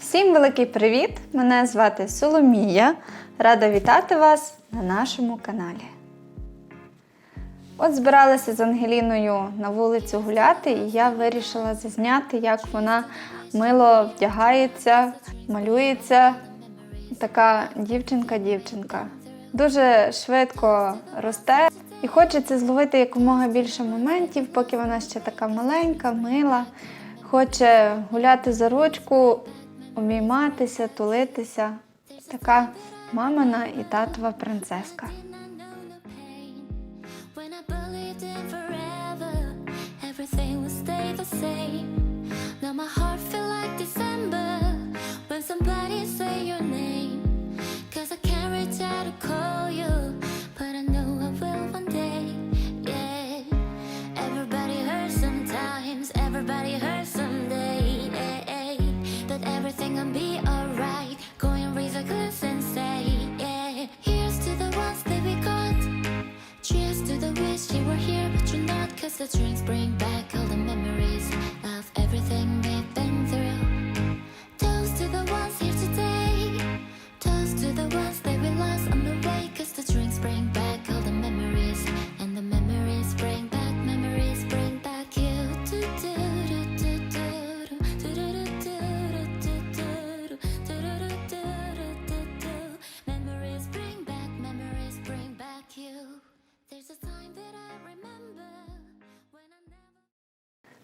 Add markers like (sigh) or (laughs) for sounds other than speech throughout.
Всім великий привіт! Мене звати Соломія. Рада вітати вас на нашому каналі. От збиралася з Ангеліною на вулицю гуляти, і я вирішила зазняти, як вона мило вдягається, малюється. Така дівчинка-дівчинка. Дуже швидко росте і хочеться зловити якомога більше моментів, поки вона ще така маленька, мила. Хоче гуляти за ручку, обійматися, тулитися. Така мамина і татова принцеска.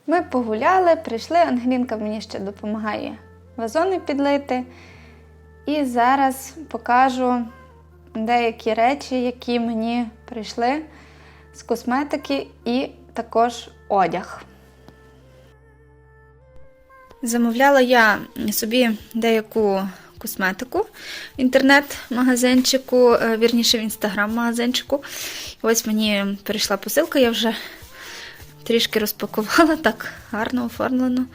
Ми погуляли, прийшли. Ангелінка мені ще допомагає вазони підлити. І зараз покажу деякі речі, які мені прийшли з косметики і також одяг. Замовляла я собі деяку косметику в інтернет-магазинчику, е, вірніше в інстаграм-магазинчику. Ось мені прийшла посилка, я вже трішки розпакувала, (laughs) так гарно оформлено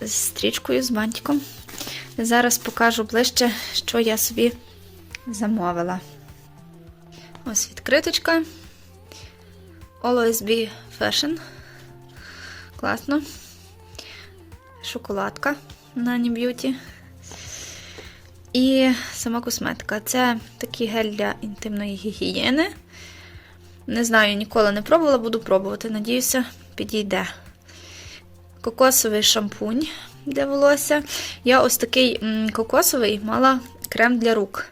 з стрічкою, з бантиком. Зараз покажу ближче, що я собі замовила. Ось відкриточка. Always Be Fashion. Класно. Шоколадка Nanny Beauty. І сама косметика. Це такий гель для інтимної гігієни. Не знаю, ніколи не пробувала, буду пробувати. Надіюся, підійде. Кокосовий шампунь для волосся. Я ось такий кокосовий мала крем для рук.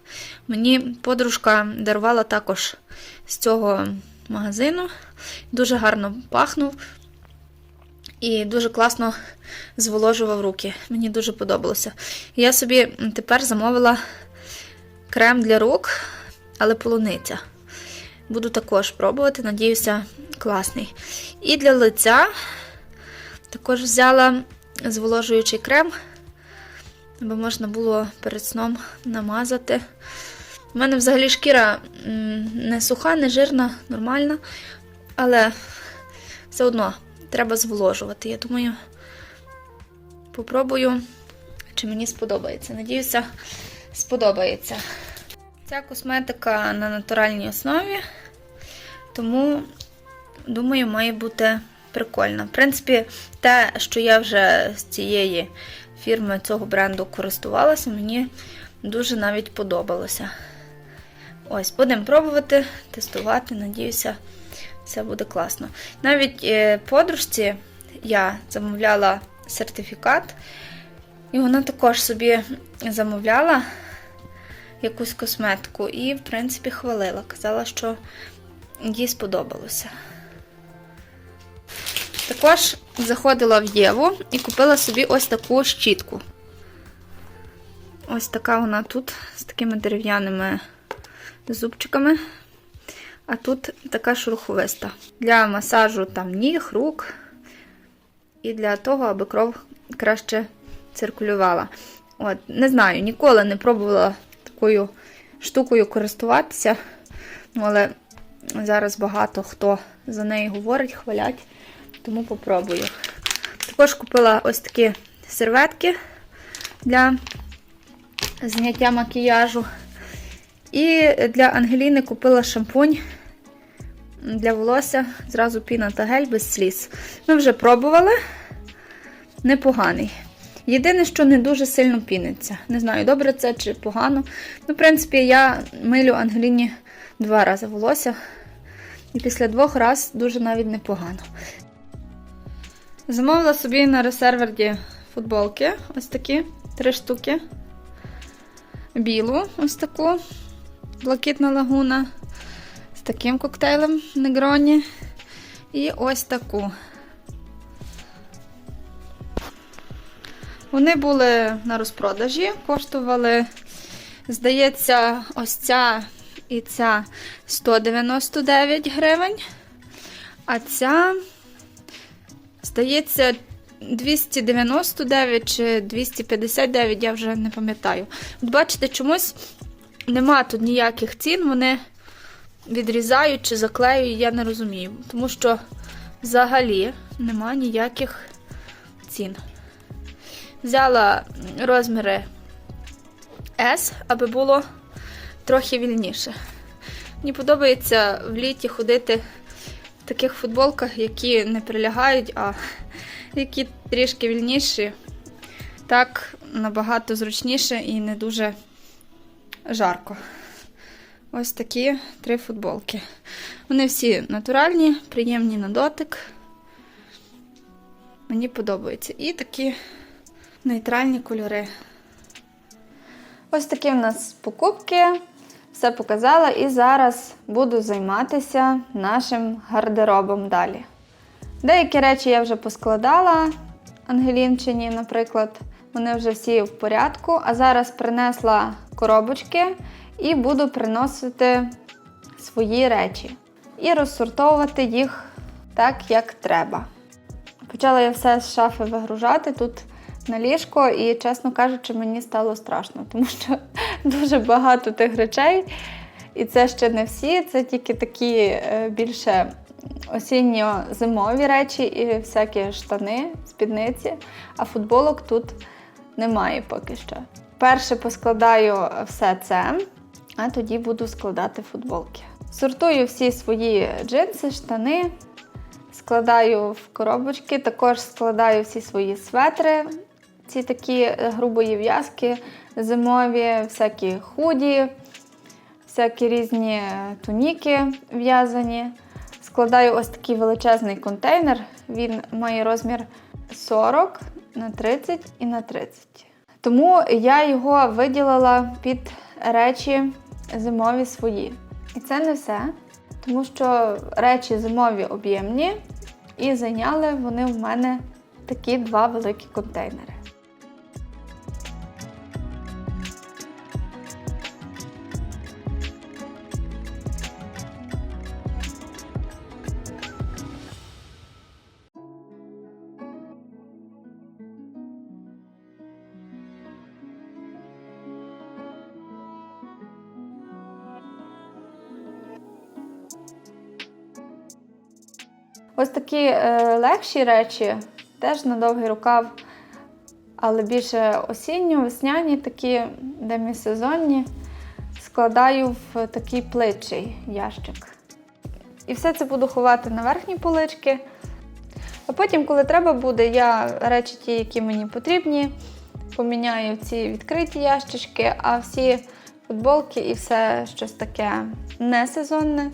Мені подружка дарувала також з цього магазину. Дуже гарно пахнув і дуже класно зволожував руки. Мені дуже подобалося. Я собі тепер замовила крем для рук, але полуниця. Буду також пробувати, надіюся, класний. І для лиця також взяла зволожуючий крем, аби можна було перед сном намазати. У мене взагалі шкіра не суха, не жирна, нормальна, але все одно треба зволожувати. Я думаю, попробую, чи мені сподобається. Надіюся, сподобається. Ця косметика на натуральній основі, тому, думаю, має бути прикольно. В принципі, те, що я вже з цієї фірми цього бренду користувалася, мені дуже навіть подобалося. Ось, будемо пробувати, тестувати, надіюся, все буде класно. Навіть е, подружці я замовляла сертифікат, і вона також собі замовляла якусь косметику і, в принципі, хвалила. Казала, що їй сподобалося. Також заходила в Єву і купила собі ось таку щітку. Ось така вона тут з такими дерев'яними зубчиками. А тут така шурховиста. Для масажу там ніг, рук. І для того, аби кров краще циркулювала. От, Не знаю, ніколи не пробувала такою штукою користуватися. Ну, але зараз багато хто за неї говорить, хвалять, тому попробую. Також купила ось такі серветки для зняття макіяжу. І для Ангеліни купила шампунь для волосся, зразу піна та гель без сліз. Ми вже пробували, непоганий. Єдине, що не дуже сильно піниться. Не знаю, добре це чи погано. Ну, в принципі, я милю Ангеліні два рази волосся. І після двох раз дуже навіть непогано. Замовила собі на ресерверді футболки. Ось такі три штуки. Білу, ось таку, блакитна лагуна з таким коктейлем негроні. І ось таку. Вони були на розпродажі, коштували, здається, ось ця і ця 199 гривень, а ця, здається, 299 чи 259, я вже не пам'ятаю. От бачите, чомусь нема тут ніяких цін, вони відрізають чи заклеюють, я не розумію. Тому що взагалі нема ніяких цін. Взяла розміри S, аби було трохи вільніше. Мені подобається в літі ходити в таких футболках, які не прилягають, а які трішки вільніші. Так набагато зручніше і не дуже жарко. Ось такі три футболки. Вони всі натуральні, приємні на дотик. Мені подобаються. І такі нейтральні кольори. Ось такі в нас покупки. Все показала, і зараз буду займатися нашим гардеробом далі. Деякі речі я вже поскладала Ангелінчині, наприклад, вони вже всі в порядку. А зараз принесла коробочки і буду приносити свої речі і розсортовувати їх так, як треба. Почала я все з шафи вигружати тут на ліжко, і, чесно кажучи, мені стало страшно, тому що (laughs) дуже багато тих речей. І це ще не всі, це тільки такі е, більше осінньо-зимові речі і всякі штани, спідниці, а футболок тут немає поки що. Перше поскладаю все це, а тоді буду складати футболки. Сортую всі свої джинси, штани, складаю в коробочки, також складаю всі свої светри, ці такі е, грубої в'язки, зимові, всякі худі, всякі різні е, туніки в'язані. Складаю ось такий величезний контейнер. Він має розмір 40 на 30 і на 30. Тому я його виділила під речі зимові свої. І це не все, тому що речі зимові об'ємні, і зайняли вони в мене такі два великі контейнери. Ось такі е, легші речі, теж на довгий рукав, але більше осінньо-весняні, такі демісезонні, складаю в такий плечий ящик. І все це буду ховати на верхні полички. А потім, коли треба буде, я речі ті, які мені потрібні, поміняю ці відкриті ящички, а всі футболки і все щось таке несезонне,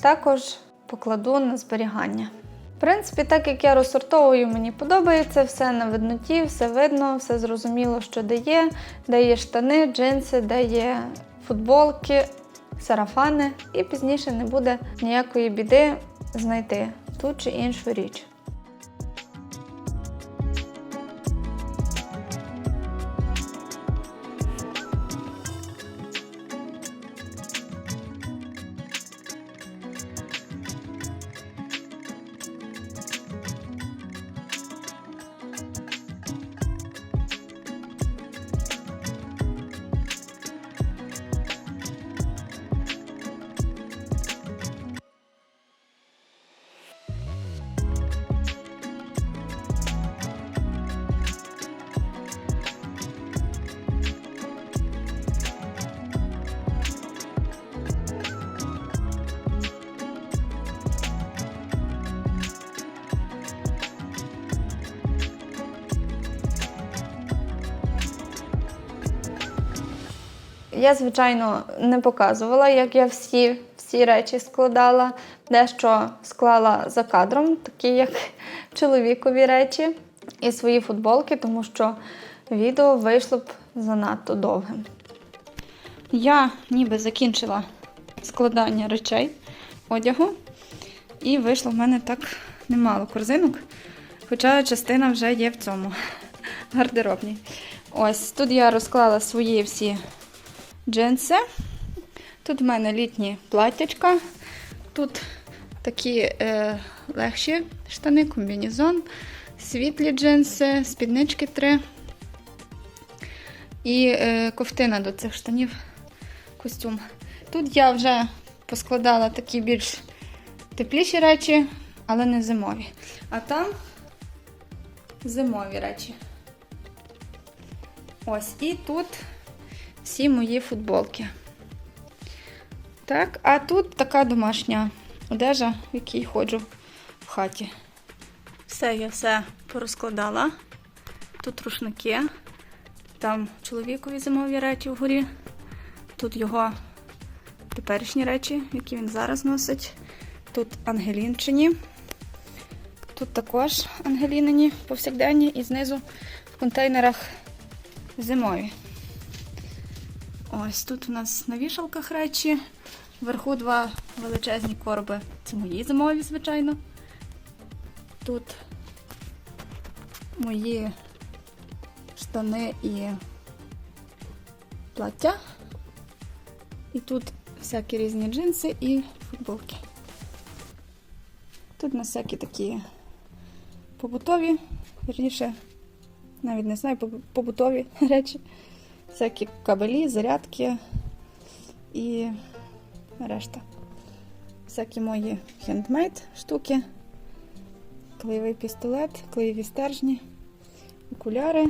також покладу на зберігання. В принципі, так як я розсортовую, мені подобається, все на видноті, все видно, все зрозуміло, що де є, де є штани, джинси, де є футболки, сарафани, і пізніше не буде ніякої біди знайти ту чи іншу річ. Я, звичайно, не показувала, як я всі, всі речі складала. Дещо склала за кадром, такі як чоловікові речі і свої футболки, тому що відео вийшло б занадто довгим. Я ніби закінчила складання речей одягу, і вийшло в мене так немало корзинок, хоча частина вже є в цьому гардеробній. Ось тут я розклала свої всі джинси. Тут в мене літні платтячка. Тут такі е, легші штани, комбінезон, світлі джинси, спіднички три. І е, ковтина до цих штанів, костюм. Тут я вже поскладала такі більш тепліші речі, але не зимові. А там зимові речі. Ось, і тут всі мої футболки. Так, а тут така домашня одежа, в якій ходжу в хаті. Все, я все порозкладала. Тут рушники, там чоловікові зимові речі вгорі. Тут його теперішні речі, які він зараз носить. Тут ангелінчині. Тут також ангелінині повсякденні і знизу в контейнерах зимові. Ось тут у нас на вішалках речі. Вверху два величезні короби. Це мої зимові, звичайно. Тут мої штани і плаття. І тут всякі різні джинси і футболки. Тут у нас всякі такі побутові, вірніше, навіть не знаю, побутові (laughs) речі. Всякі кабелі, зарядки і решта. Всякі мої хендмейд штуки, клеєвий пістолет, клеєві стержні, окуляри.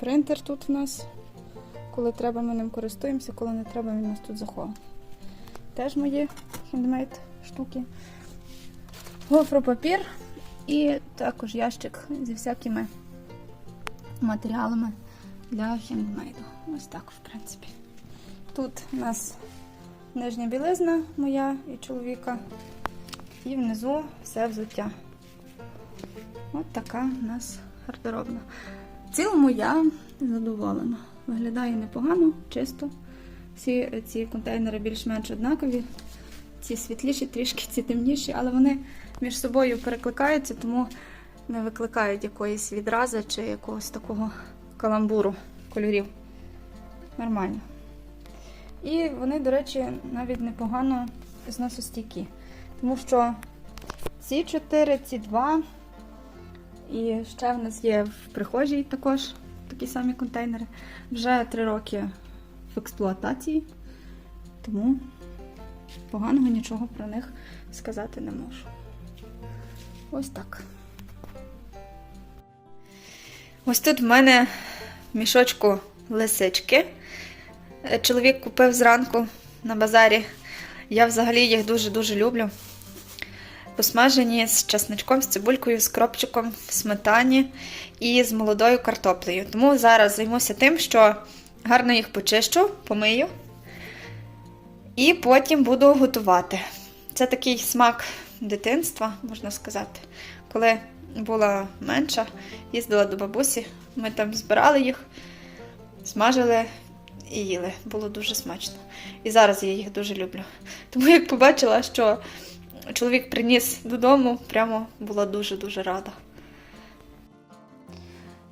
Принтер тут у нас. Коли треба, ми ним користуємося, коли не треба, він у нас тут захований. Теж мої хендмейд штуки. Гофропапір і також ящик зі всякими матеріалами для хендмейду. Ось так, в принципі. Тут у нас нижня білизна моя і чоловіка, і внизу все взуття. От така у нас гардеробна. В цілому я задоволена. Виглядає непогано, чисто. Всі ці контейнери більш-менш однакові. Ці світліші, трішки ці темніші, але вони між собою перекликаються, тому не викликають якоїсь відрази чи якогось такого каламбуру кольорів. Нормально. І вони, до речі, навіть непогано зносостійкі. Тому що ці чотири, ці два. І ще в нас є в прихожій також такі самі контейнери. Вже три роки в експлуатації, тому поганого нічого про них сказати не можу. Ось так. Ось тут в мене мішочку лисички. Е, Чоловік купив зранку на базарі. Я взагалі їх дуже-дуже люблю. Посмажені з часничком, з цибулькою, з кропчиком, в сметані і з молодою картоплею. Тому зараз займуся тим, що гарно їх почищу, помию і потім буду готувати. Це такий смак дитинства, можна сказати. Коли була менша, їздила до бабусі, ми там збирали їх, смажили і їли. Було дуже смачно. І зараз я їх дуже люблю. Тому як побачила, що чоловік приніс додому, прямо була дуже-дуже рада.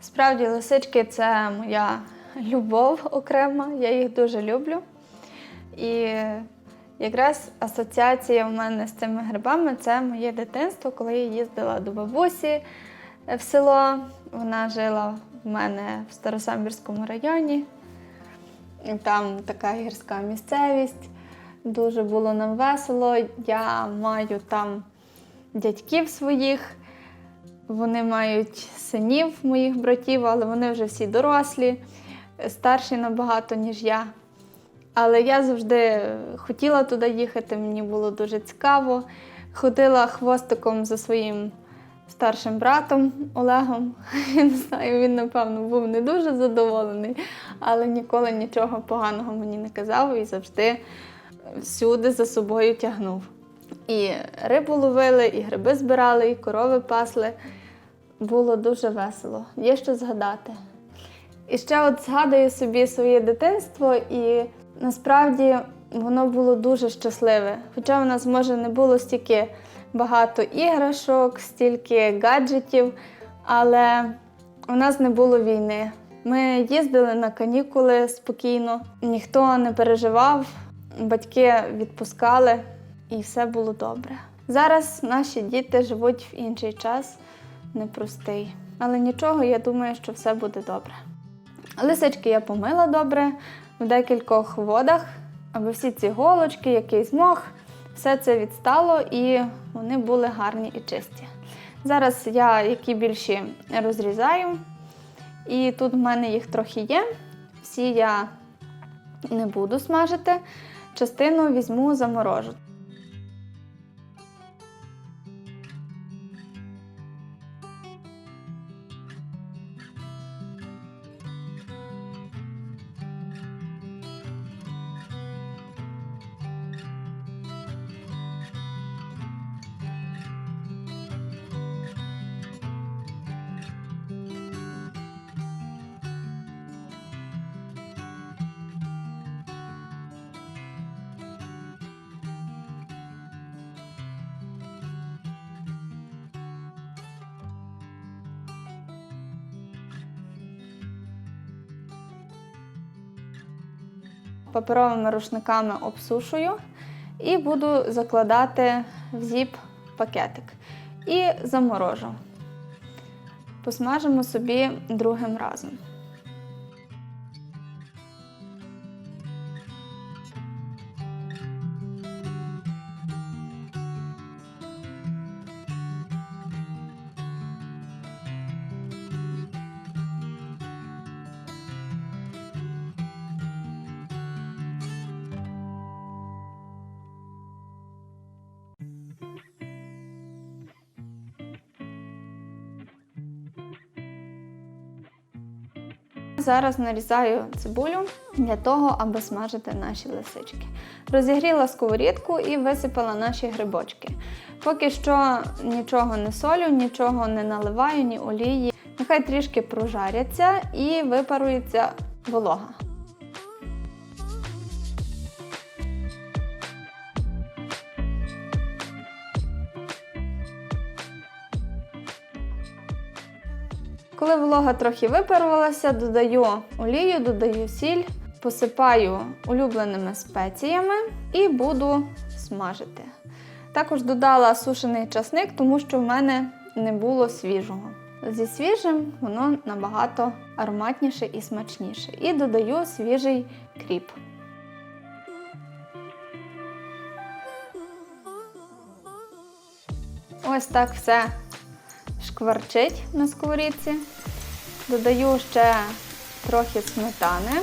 Справді, лисички це моя любов окрема, я їх дуже люблю. І якраз асоціація в мене з цими грибами це моє дитинство, коли я їздила до бабусі в село. Вона жила в мене в Старосамбірському районі. Там така гірська місцевість. Дуже було нам весело. Я маю там дядьків своїх. Вони мають синів моїх братів, але вони вже всі дорослі, старші набагато, ніж я. Але я завжди хотіла туди їхати, мені було дуже цікаво. Ходила хвостиком за своїм старшим братом Олегом. (laughs) Я не знаю, він, напевно, був не дуже задоволений, але ніколи нічого поганого мені не казав і завжди всюди за собою тягнув. І рибу ловили, і гриби збирали, і корови пасли. Було дуже весело. Є що згадати. І ще от згадую собі своє дитинство, і насправді воно було дуже щасливе. Хоча в нас, може, не було стільки багато іграшок, стільки гаджетів, але у нас не було війни. Ми їздили на канікули спокійно, ніхто не переживав, батьки відпускали, і все було добре. Зараз наші діти живуть в інший час, непростий. Але нічого, я думаю, що все буде добре. Лисички я помила добре в декількох водах, аби всі ці голочки, якийсь мох, все це відстало і вони були гарні і чисті. Зараз я які більші розрізаю, і тут в мене їх трохи є. Всі я не буду смажити, частину візьму заморожу. Паперовими рушниками обсушую і буду закладати в зіп пакетик і заморожу. Посмажимо собі другим разом. Зараз нарізаю цибулю для того, аби смажити наші лисички. Розігріла сковорідку і висипала наші грибочки. Поки що нічого не солю, нічого не наливаю, ні олії. Нехай трішки прожаряться і випарується волога. Коли волога трохи випарувалася, додаю олію, додаю сіль, посипаю улюбленими спеціями і буду смажити. Також додала сушений часник, тому що в мене не було свіжого. Зі свіжим воно набагато ароматніше і смачніше. І додаю свіжий кріп. Ось так все шкварчить на сковорідці. Додаю ще трохи сметани.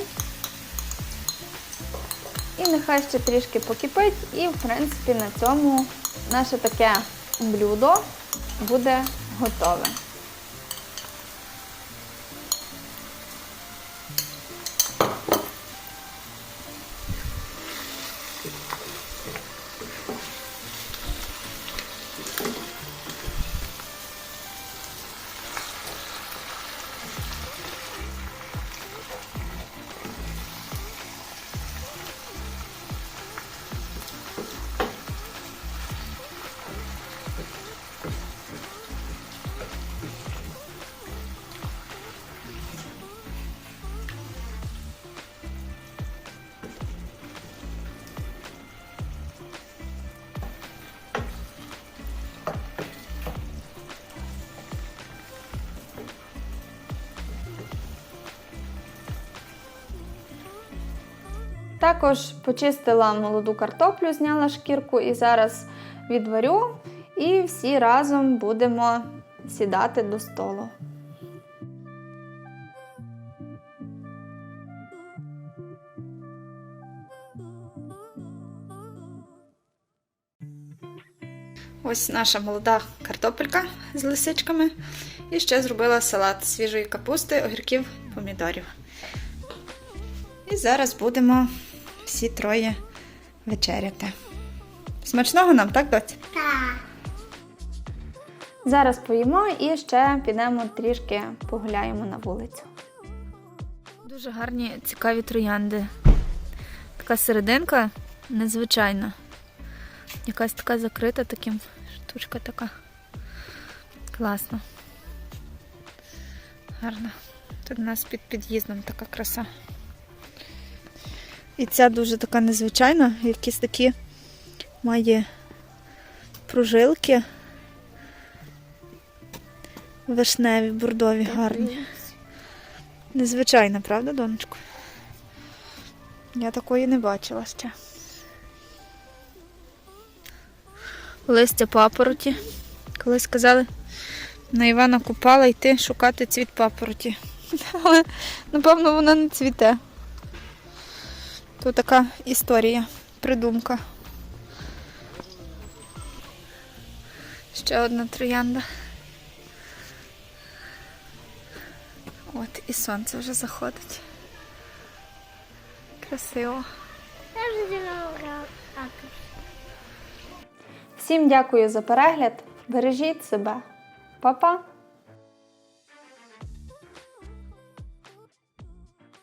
І нехай ще трішки покипить, і, в принципі, на цьому наше таке блюдо буде готове. Також почистила молоду картоплю, зняла шкірку і зараз відварю, і всі разом будемо сідати до столу. Ось наша молода картопелька з лисичками. І ще зробила салат свіжої капусти, огірків, помідорів. І зараз будемо всі троє вечеряти. Смачного нам, так, доць? Зараз поїмо і ще підемо трішки погуляємо на вулицю. Дуже гарні, цікаві троянди. Така серединка незвичайна. Якась така закрита, таким штучка така. Класно. Гарно. Тут у нас під під'їздом така краса. І ця дуже така незвичайна, якісь такі має прожилки. Вишневі, бордові, гарні. Незвичайна, правда, донечко? Я такої не бачила ще. Листя папороті. Колись казали, на Івана Купала йти шукати цвіт папороті. (laughs) Але, напевно, вона не цвіте. Тут така історія, придумка. Ще одна троянда. От і сонце вже заходить. Красиво. Всім дякую за перегляд. Бережіть себе. Па-па!